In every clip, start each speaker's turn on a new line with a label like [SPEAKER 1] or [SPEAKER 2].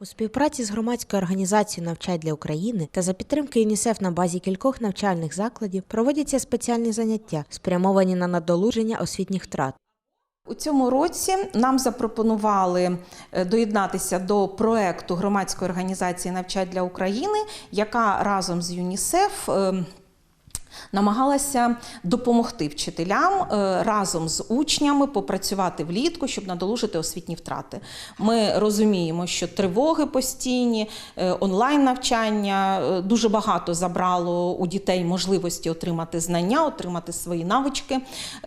[SPEAKER 1] У співпраці з громадською організацією «Навчай для України» та за підтримки ЮНІСЕФ на базі кількох навчальних закладів проводяться спеціальні заняття, спрямовані на надолуження освітніх втрат.
[SPEAKER 2] У цьому році нам запропонували е, доєднатися до проекту громадської організації «Навчать для України, яка разом з ЮНІСЕФ е, намагалася допомогти вчителям е, разом з учнями попрацювати влітку, щоб надолужити освітні втрати. Ми розуміємо, що тривоги постійні, е, онлайн навчання е, дуже багато забрало у дітей можливості отримати знання, отримати свої навички.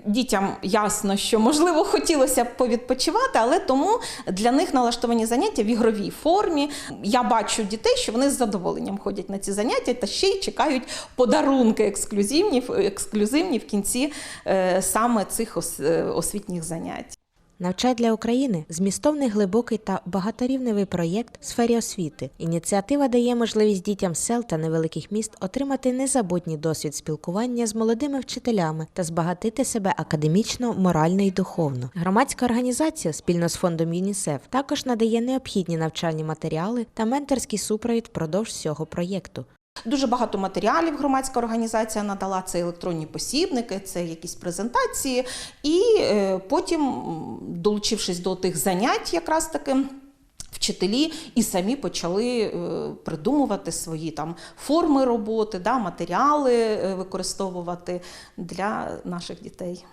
[SPEAKER 2] Дітям ясно, що можливо хотілося б повідпочивати, але тому для них налаштовані заняття в ігровій формі. Я бачу дітей, що вони з задоволенням ходять на ці заняття та ще й чекають подарунки ексклюзивні, ексклюзивні в кінці е, саме цих е, освітніх занять.
[SPEAKER 1] «Навчай для України змістовний, глибокий та багаторівневий проєкт в сфері освіти. Ініціатива дає можливість дітям сел та невеликих міст отримати незабутній досвід спілкування з молодими вчителями та збагатити себе академічно, морально і духовно. Громадська організація спільно з фондом ЮНІСЕФ також надає необхідні навчальні матеріали та менторський супровід впродовж всього проєкту.
[SPEAKER 2] Дуже багато матеріалів громадська організація надала. Це електронні посібники, це якісь презентації. І е, потім, долучившись до тих занять, якраз таки. Вчителі і самі почали е, придумувати свої там форми роботи, да, матеріали е, використовувати для наших дітей.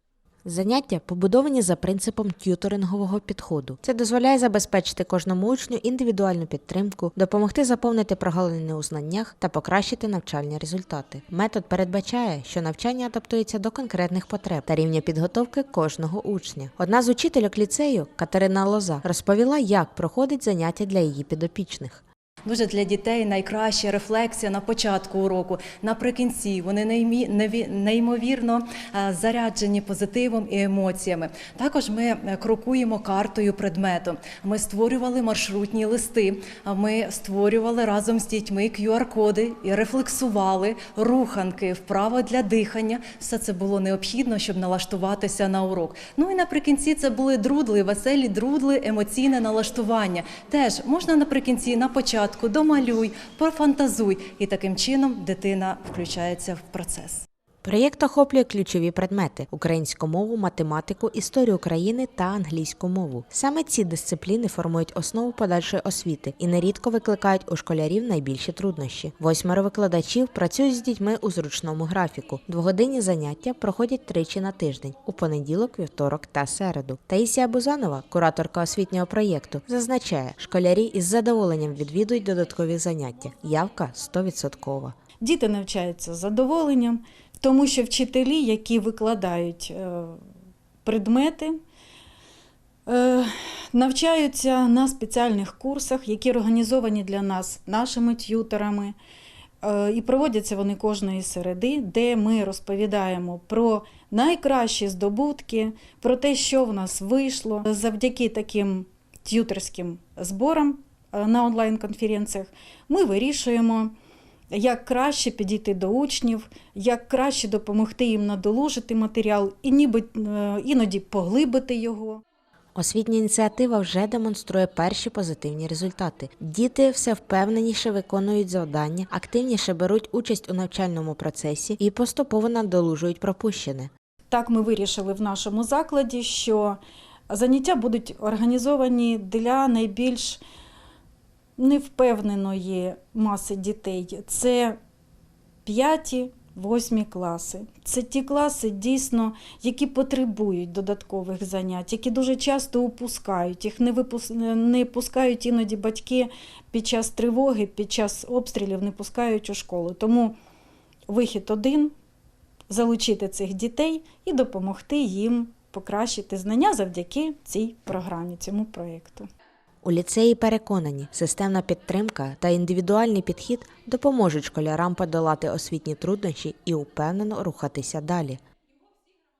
[SPEAKER 1] Заняття побудовані за принципом т'юторингового підходу. Це дозволяє забезпечити кожному учню індивідуальну підтримку, допомогти заповнити прогалини у знаннях та покращити навчальні результати. Метод передбачає, що навчання адаптується до конкретних потреб та рівня підготовки кожного учня. Одна з учительок ліцею Катерина Лоза розповіла, як проходить заняття для її підопічних.
[SPEAKER 3] Дуже для дітей найкраща рефлексія на початку уроку, наприкінці. Вони неймовірно е, заряджені позитивом і емоціями. Також ми крокуємо картою предмету. Ми створювали маршрутні листи. Ми створювали разом з дітьми QR-коди і рефлексували руханки, вправо для дихання. Все це було необхідно, щоб налаштуватися на урок. Ну і наприкінці це були друдли, веселі друдли, емоційне налаштування. Теж можна наприкінці, на початку домалюй, пофантазуй, і таким чином дитина включається в процес.
[SPEAKER 1] Проєкт охоплює ключові предмети: українську мову, математику, історію України та англійську мову. Саме ці дисципліни формують основу подальшої освіти і нерідко викликають у школярів найбільші труднощі. Восьмеро викладачів працюють з дітьми у зручному графіку. Двогодинні заняття проходять тричі на тиждень у понеділок, вівторок та середу. Таїсія Бузанова, кураторка освітнього проєкту, зазначає, школярі із задоволенням відвідують додаткові заняття. Явка 100%.
[SPEAKER 4] Діти навчаються з задоволенням, тому що вчителі, які викладають е, предмети, е, навчаються на спеціальних курсах, які організовані для нас нашими т'юторами. Е, І проводяться вони кожної середи, де ми розповідаємо про найкращі здобутки, про те, що в нас вийшло. Завдяки таким т'юторським зборам на онлайн-конференціях ми вирішуємо як краще підійти до учнів, як краще допомогти їм надолужити матеріал і ніби е, іноді поглибити його.
[SPEAKER 1] Освітня ініціатива вже демонструє перші позитивні результати. Діти все впевненіше виконують завдання, активніше беруть участь у навчальному процесі і поступово надолужують пропущене.
[SPEAKER 4] Так ми вирішили в нашому закладі, що заняття будуть організовані для найбільш невпевненої маси дітей. Це п'яті, восьмі класи. Це ті класи, дійсно, які потребують додаткових занять, які дуже часто упускають. Їх не, випус... не пускають іноді батьки під час тривоги, під час обстрілів не пускають у школу. Тому вихід один залучити цих дітей і допомогти їм покращити знання завдяки цій програмі, цьому проєкту.
[SPEAKER 1] У ліцеї переконані, системна підтримка та індивідуальний підхід допоможуть школярам подолати освітні труднощі і упевнено рухатися далі.